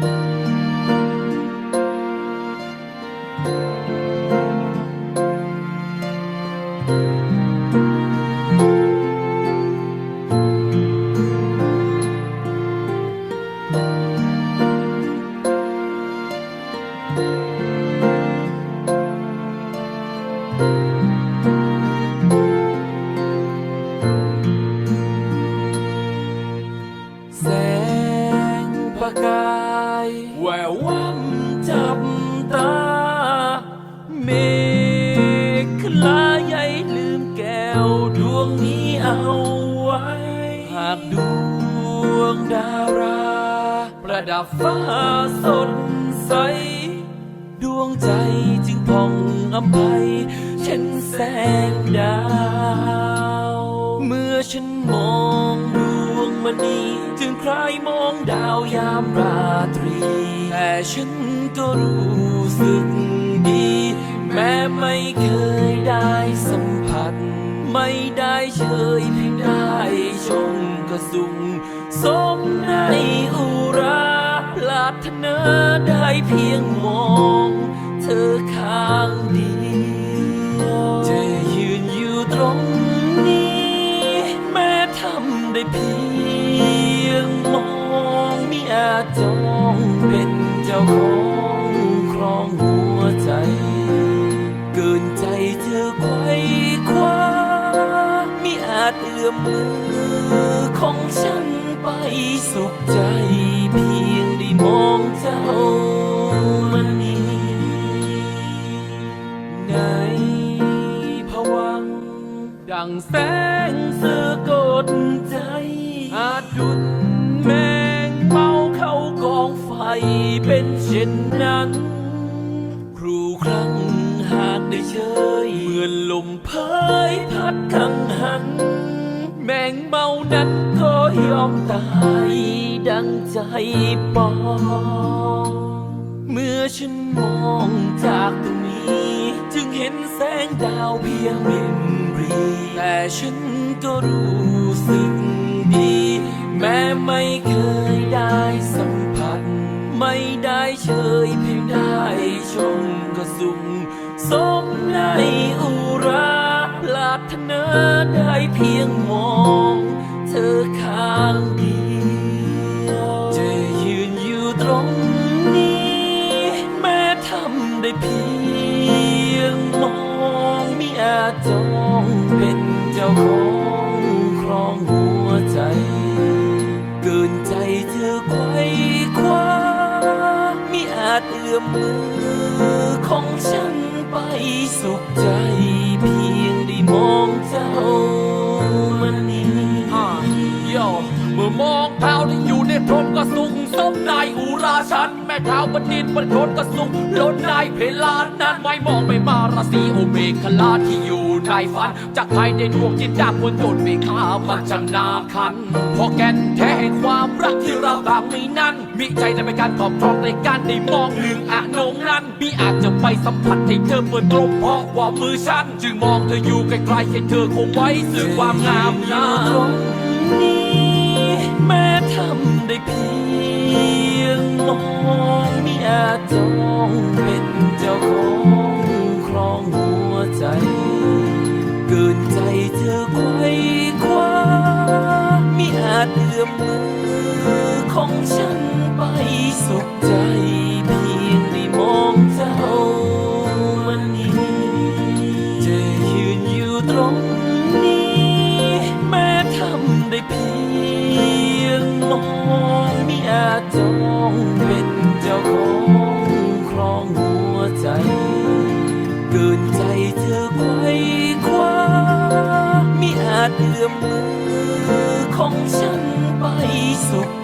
แส ดับฟ้าสดใส ดวงใจจึงพองอำไพเช่นแสงดาว เมื่อฉันมองดวงมณีจึงใครมองดาวยามราตรี แต่ฉันก็รู้สึกดี แม้ไม่เคยได้สัมผัส ไม่ได้เชยเพียงได้ชมก็สุขสมในอุ รารถนาได้เพียงมอง เธอข้างเดียวจะยืนอยู่ตรงนี้ แม้ทำได้เพียงมองมิอาจจองเป็นเจ้าของครองหัวใจ เกินใจเธอไขว้คว้ามิอาจเอื้อมมือของฉันไปสุขใจ แสงเสือกดใจ อาจดุดแมงเมาเข้ากองไฟเป็นเช่นนั้น ครูครั้งหากได้เชยเหมือนลมเพยพัดขังหัน แมงเมานั้นก็ยอมตายดังใจปอง เมื่อฉันมองจากตรงนี้ จึงเห็นแสงดาวเพียงเริมรีแต่ฉันก็รู้สึกดี แม้ไม่เคยได้สัมผัส ไม่ได้เชยเพียงได้ชมก็สุขสมในอุราปรารถนาได้เพียงมอง เธอข้างเดียวจะยืนอยู่ตรงนี้ แม้ทำได้เพียง จจองเป็นเจ้าของครองหัวใจ เกินใจเธอไขว้คว้ามิอาจเอื้อมมือของฉันไปสุขใจเพียงได้มองเจ้ามันนี้อ่าโย เมื่อมองเท้าที่อยู่ในพรมก็สุขสมนายอุราชัน แม่เท้าบันดิตบนโคลนก็สุขล้นนายเพลานนั้นไม่มองไปมาราศีโอเมฆลาที่อยู่ในฝัน จากใครในดวงจิตดาควรจนไม่ข้ามันจังนาคัน พอแก่นแท้แห่งความรักที่เราต่างมีนั้น มีใจในการครอบครองในการได้มองหนึ่งอานงนั้นมีอาจจะไปสัมผัสให้เธอเปิดกลมเพราะว่ามือฉัน จึงมองเธออยู่ไกลๆให้เธอคงไว้สื่อความงามนายู่ตรงนี้แม้ ทำได้เพียงมองมิอาจจองเป็นเจ้าของครองหัวใจ เกินใจเธอไขว้คว้ามิอาจเอื้อมมือของฉันไปสุ มิอาจเอื้อมมือของฉันไปสุข